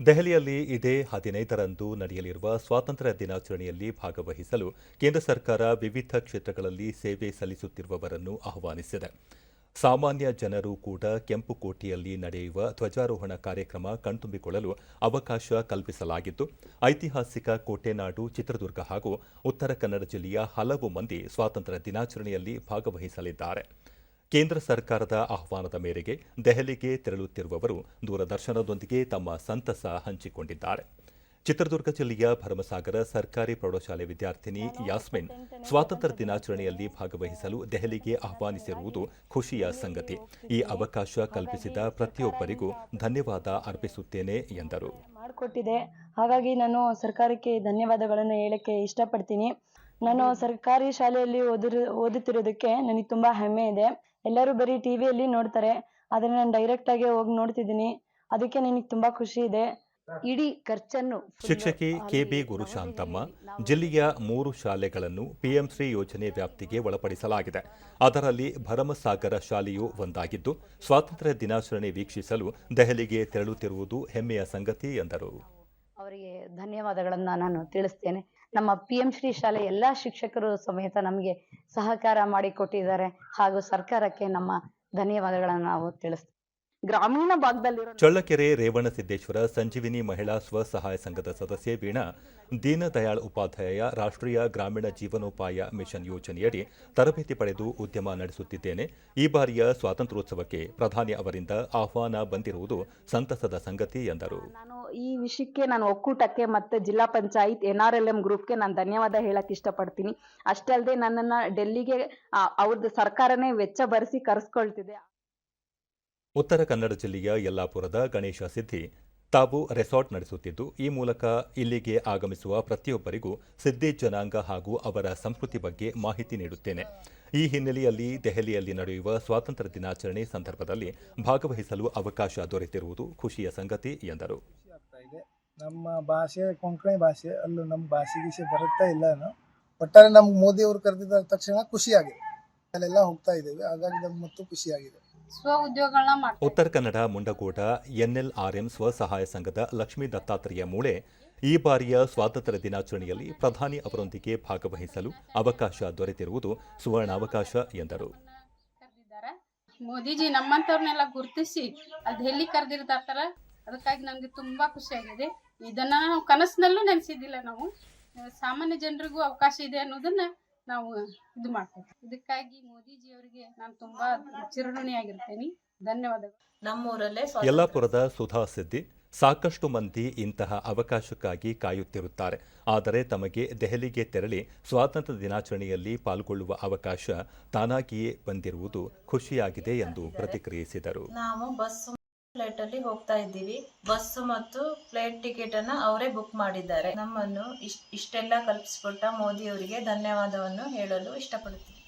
ದೆಹಲಿಯಲ್ಲಿ ಇದೇ ಹದಿನೈದರಂದು ನಡೆಯಲಿರುವ ಸ್ವಾತಂತ್ರ್ಯ ದಿನಾಚರಣೆಯಲ್ಲಿ ಭಾಗವಹಿಸಲು ಕೇಂದ್ರ ಸರ್ಕಾರ ವಿವಿಧ ಕ್ಷೇತ್ರಗಳಲ್ಲಿ ಸೇವೆ ಸಲ್ಲಿಸುತ್ತಿರುವವರನ್ನು ಆಹ್ವಾನಿಸಿದೆ. ಸಾಮಾನ್ಯ ಜನರು ಕೂಡ ಕೆಂಪುಕೋಟೆಯಲ್ಲಿ ನಡೆಯುವ ಧ್ವಜಾರೋಹಣ ಕಾರ್ಯಕ್ರಮ ಕಣ್ತುಂಬಿಕೊಳ್ಳಲು ಅವಕಾಶ ಕಲ್ಪಿಸಲಾಗಿದ್ದು, ಐತಿಹಾಸಿಕ ಕೋಟೆನಾಡು, ಚಿತ್ರದುರ್ಗ ಹಾಗೂ ಉತ್ತರ ಕನ್ನಡ ಜಿಲ್ಲೆಯ ಹಲವು ಮಂದಿ ಸ್ವಾತಂತ್ರ್ಯ ದಿನಾಚರಣೆಯಲ್ಲಿ ಭಾಗವಹಿಸಲಿದ್ದಾರೆ. ಕೇಂದ್ರ ಸರ್ಕಾರದ ಆಹ್ವಾನದ ಮೇರೆಗೆ ದೆಹಲಿಗೆ ತೆರಳುತ್ತಿರುವವರು ದೂರದರ್ಶನದೊಂದಿಗೆ ತಮ್ಮ ಸಂತಸ ಹಂಚಿಕೊಂಡಿದ್ದಾರೆ. ಚಿತ್ರದುರ್ಗ ಜಿಲ್ಲೆಯ ಭರಮಸಾಗರ ಸರ್ಕಾರಿ ಪ್ರೌಢಶಾಲೆ ವಿದ್ಯಾರ್ಥಿನಿ ಯಾಸ್ಮಿನ್ ಸ್ವಾತಂತ್ರ್ಯ ದಿನಾಚರಣೆಯಲ್ಲಿ ಭಾಗವಹಿಸಲು ದೆಹಲಿಗೆ ಆಹ್ವಾನಿಸಿರುವುದು ಖುಷಿಯ ಸಂಗತಿ. ಈ ಅವಕಾಶ ಕಲ್ಪಿಸಿದ ಪ್ರತಿಯೊಬ್ಬರಿಗೂ ಧನ್ಯವಾದ ಅರ್ಪಿಸುತ್ತೇನೆ ಎಂದರು. ಮಾಡಿಕೊಟ್ಟಿದೆ. ಹಾಗಾಗಿ ನಾನು ಸರ್ಕಾರಕ್ಕೆ ಧನ್ಯವಾದಗಳನ್ನು ಹೇಳಕ್ಕೆ ಇಷ್ಟಪಡ್ತೀನಿ. ನಾನು ಸರ್ಕಾರಿ ಶಾಲೆಯಲ್ಲಿ ಓದಿರು ಓದುತ್ತಿರೋದಕ್ಕೆ ನನಗೆ ತುಂಬಾ ಹೆಮ್ಮೆ ಇದೆ. ಎಲ್ಲರೂ ಬರೀ ಟಿ ವಿಯಲ್ಲಿ ನೋಡ್ತಾರೆ. ಆದರೆ ನಾನು ಡೈರೆಕ್ಟಾಗಿ ಹೋಗಿ ನೋಡ್ತಿದ್ದೀನಿ. ಅದಕ್ಕೆ ನನಗೆ ತುಂಬಾ ಖುಷಿ ಇದೆ. ಇಡೀ ಖರ್ಚನ್ನು ಶಿಕ್ಷಕಿ ಕೆಬಿ ಗುರುಶಾಂತಮ್ಮ ಜಿಲ್ಲೆಯ ಮೂರು ಶಾಲೆಗಳನ್ನು ಪಿಎಂಶ್ರೀ ಯೋಜನೆ ವ್ಯಾಪ್ತಿಗೆ ಒಳಪಡಿಸಲಾಗಿದೆ. ಅದರಲ್ಲಿ ಭರಮಸಾಗರ ಶಾಲೆಯು ಒಂದಾಗಿದ್ದು ಸ್ವಾತಂತ್ರ್ಯ ದಿನಾಚರಣೆ ವೀಕ್ಷಿಸಲು ದೆಹಲಿಗೆ ತೆರಳುತ್ತಿರುವುದು ಹೆಮ್ಮೆಯ ಸಂಗತಿ ಎಂದರು. ಅವರಿಗೆ ಧನ್ಯವಾದಗಳನ್ನು ನಾನು ತಿಳಿಸ್ತೇನೆ. ನಮ್ಮ ಪಿ ಎಂ ಶ್ರೀ ಶಾಲೆ ಎಲ್ಲಾ ಶಿಕ್ಷಕರು ಸಮೇತ ನಮಗೆ ಸಹಕಾರ ಮಾಡಿಕೊಟ್ಟಿದ್ದಾರೆ ಹಾಗೂ ಸರ್ಕಾರಕ್ಕೆ ನಮ್ಮ ಧನ್ಯವಾದಗಳನ್ನು ನಾವು ತಿಳಿಸ್ತೇವೆ. ಗ್ರಾಮೀಣ ಭಾಗದಲ್ಲಿ ಚಳ್ಳಕೆರೆ ರೇವಣಸಿದ್ದೇಶ್ವರ ಸಂಜೀವಿನಿ ಮಹಿಳಾ ಸ್ವಸಹಾಯ ಸಂಘದ ಸದಸ್ಯೆ ವೀಣಾ ದೀನದಯಾಳ್ ಉಪಾಧ್ಯಾಯ ರಾಷ್ಟ್ರೀಯ ಗ್ರಾಮೀಣ ಜೀವನೋಪಾಯ ಮಿಷನ್ ಯೋಜನೆಯಡಿ ತರಬೇತಿ ಪಡೆದು ಉದ್ಯಮ ನಡೆಸುತ್ತಿದ್ದೇನೆ. ಈ ಬಾರಿಯ ಸ್ವಾತಂತ್ರ್ಯೋತ್ಸವಕ್ಕೆ ಪ್ರಧಾನಿ ಅವರಿಂದ ಆಹ್ವಾನ ಬಂದಿರುವುದು ಸಂತಸದ ಸಂಗತಿ ಎಂದರು. ನಾನು ಈ ವಿಷಯಕ್ಕೆ ನಾನು ಒಕ್ಕೂಟಕ್ಕೆ ಮತ್ತೆ ಜಿಲ್ಲಾ panchayat N R L M ಗ್ರೂಪ್ಗೆ ನಾನು ಧನ್ಯವಾದ ಹೇಳಕ್ ಇಷ್ಟಪಡ್ತೀನಿ. ಅಷ್ಟೇ ಅಲ್ಲದೆ ನನ್ನನ್ನ ಡೆಲ್ಲಿಗೆ ಅವ್ರದ್ದು ಸರ್ಕಾರನೇ ವೆಚ್ಚ ಭರಿಸಿ ಕರೆಸ್ಕೊಳ್ತಿದೆ. ಉತ್ತರ ಕನ್ನಡ ಜಿಲ್ಲೆಯ ಯಲ್ಲಾಪುರದ ಗಣೇಶ ಸಿದ್ದಿ ತಾವು ರೆಸಾರ್ಟ್ ನಡೆಸುತ್ತಿದ್ದು, ಈ ಮೂಲಕ ಇಲ್ಲಿಗೆ ಆಗಮಿಸುವ ಪ್ರತಿಯೊಬ್ಬರಿಗೂ ಸಿದ್ದಿ ಜನಾಂಗ ಹಾಗೂ ಅವರ ಸಂಸ್ಕೃತಿ ಬಗ್ಗೆ ಮಾಹಿತಿ ನೀಡುತ್ತೇನೆ. ಈ ಹಿನ್ನೆಲೆಯಲ್ಲಿ ದೆಹಲಿಯಲ್ಲಿ ನಡೆಯುವ ಸ್ವಾತಂತ್ರ್ಯ ದಿನಾಚರಣೆ ಸಂದರ್ಭದಲ್ಲಿ ಭಾಗವಹಿಸಲು ಅವಕಾಶ ದೊರೆತಿರುವುದು ಖುಷಿಯ ಸಂಗತಿ, ಎಂದರು. ನಮ್ಮ ಭಾಷೆ, ಕೊಂಕಣಿ ಭಾಷೆ, ಅಲ್ಲೂ ನಮ್ಮ ಭಾಷೆ ಗೀಷೆ ಬರುತ್ತಾ ಇಲ್ಲ ಒಟ್ಟಾರೆ ನಮ್ಗೆ ಮೋದಿ ಅವರು ಕರೆದಿದ್ದ ತಕ್ಷಣ ಖುಷಿಯಾಗಿದೆ. ಅಲ್ಲೆಲ್ಲ ಹೋಗ್ತಾ ಇದ್ದೇವೆ. ಹಾಗಾಗಿ ನಮ್ಗೆ ಮತ್ತು ಖುಷಿಯಾಗಿದೆ. ಸ್ವ ಉದ್ಯೋಗಗಳನ್ನ ಮಾಡ್ತಾರೆ ಉತ್ತರ ಕನ್ನಡ ಮುಂಡಗೋಡ ಎನ್ಎಲ್ಆರ್ಎಂ ಸ್ವಸಹಾಯ ಸಂಘದ ಲಕ್ಷ್ಮೀ ದತ್ತಾತ್ರೇಯ ಮೂಳೆ ಈ ಬಾರಿಯ ಸ್ವಾತಂತ್ರ್ಯ ದಿನಾಚರಣೆಯಲ್ಲಿ ಪ್ರಧಾನಿ ಅವರೊಂದಿಗೆ ಭಾಗವಹಿಸಲು ಅವಕಾಶ ದೊರೆತಿರುವುದು ಸುವರ್ಣಾವಕಾಶ ಎಂದರು. ಮೋದಿಜಿ ನಮ್ಮಂತವ್ರನ್ನೆಲ್ಲ ಗುರುತಿಸಿ ಅದು ಎಲ್ಲಿ ಕರೆದಿರ್ತಾರ ಅದಕ್ಕಾಗಿ ನಮ್ಗೆ ತುಂಬಾ ಖುಷಿಯಾಗಿದೆ ಇದನ್ನ ನಾವು ಕನಸಿನಲ್ಲೂ ನೆನೆಸಿದ್ದಿಲ್ಲ ನಾವು. ಸಾಮಾನ್ಯ ಜನರಿಗೂ ಅವಕಾಶ ಇದೆ ಅನ್ನೋದನ್ನ ನಾವು ಇದು ಮಾಡ್ತೇವೆ. ಇದಕ್ಕಾಗಿ ಮೋದಿಜಿ ಅವರಿಗೆ ನಾನು ತುಂಬಾ ಚಿರಋಣಿಯಾಗಿರ್ತೇನೆ ಧನ್ಯವಾದಗಳು. ನಮ್ಮೂರಲ್ಲೇ ಯಲ್ಲಾಪುರದ ಸುಧಾ ಸಿದ್ದಿ ಸಾಕಷ್ಟು ಮಂದಿ ಇಂತಹ ಅವಕಾಶಕ್ಕಾಗಿ ಕಾಯುತ್ತಿರುತ್ತಾರೆ. ಆದರೆ ತಮಗೆ ದೆಹಲಿಗೆ ತೆರಳಿ ಸ್ವಾತಂತ್ರ್ಯ ದಿನಾಚರಣೆಯಲ್ಲಿ ಪಾಲ್ಗೊಳ್ಳುವ ಅವಕಾಶ ತಾನಾಗಿಯೇ ಬಂದಿರುವುದು ಖುಷಿಯಾಗಿದೆ ಎಂದು ಪ್ರತಿಕ್ರಿಯಿಸಿದರು. ನಾವು ಬಸ್ ಫ್ಲೈಟ್ ಅಲ್ಲಿ ಹೋಗ್ತಾ ಇದ್ದೀವಿ. ಬಸ್ ಮತ್ತು ಫ್ಲೈಟ್ ಟಿಕೆಟ್ ಅನ್ನ ಅವರೇ ಬುಕ್ ಮಾಡಿದ್ದಾರೆ. ನಮ್ಮನ್ನು ಇಷ್ಟ ಇಷ್ಟೆಲ್ಲ ಕಲ್ಪಿಸಿಕೊಟ್ಟ ಮೋದಿ ಅವರಿಗೆ ಧನ್ಯವಾದವನ್ನು ಹೇಳಲು ಇಷ್ಟಪಡುತ್ತೀನಿ.